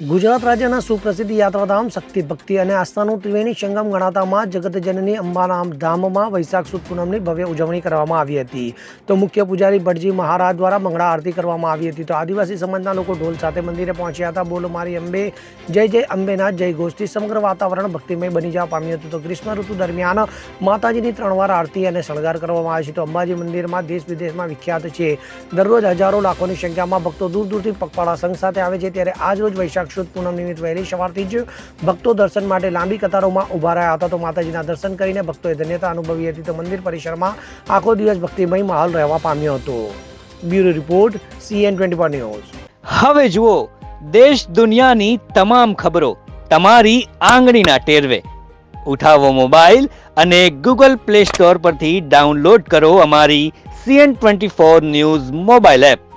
ગુજરાત રાજ્યના સુપ્રસિદ્ધ યાત્રાધામ શક્તિ ભક્તિ અને આસ્થાનું ત્રિવેણી સંગમ ગણાતા માં જગતજનની અંબાના ધામમાં વૈશાખ સુદ પૂનમની ભવ્ય ઉજવણી કરવામાં આવી હતી. તો મુખ્ય પૂજારી ભટજી મહારાજ દ્વારા મંગળા આરતી કરવામાં આવી હતી. તો આદિવાસી સમાજના લોકો ઢોલ સાથે મંદિરે પહોંચ્યા હતા. બોલો મારી અંબે, જય જય અંબેનાથ જય ગોષ્ઠી. સમગ્ર વાતાવરણ ભક્તિમય બની જવા પામ્યું હતું. તો ગ્રીષ્મ ઋતુ દરમિયાન માતાજીની ત્રણ વાર આરતી અને શણગાર કરવામાં આવે છે. તો અંબાજી મંદિરમાં દેશ વિદેશમાં વિખ્યાત છે. દરરોજ હજારો લાખોની સંખ્યામાં ભક્તો દૂર દૂરથી પગપાળા સંઘ સાથે આવે છે. ત્યારે આજ રોજ વૈશાખ સુદ પૂનમ નિમિત્ત વહેલી સવારથી જ ભક્તો દર્શન માટે લાંબી કતારોમાં ઊભા રહ્યા હતા. તો માતાજીના દર્શન કરીને ભક્તોએ ધન્યતા અનુભવી હતી. તો મંદિર પરિસરમાં આખો દિવસ ભક્તિમય માહોલ રહેવા પામ્યો હતો. Bureau report, CN twenty four news. હવે જુઓ, દેશ દુનિયાની તમામ ખબરો તમારી આંગળીના ટેરવે. ઉઠાવો મોબાઈલ અને ગૂગલ પ્લે સ્ટોર પરથી ડાઉનલોડ કરો અમારી CN twenty four news mobile app.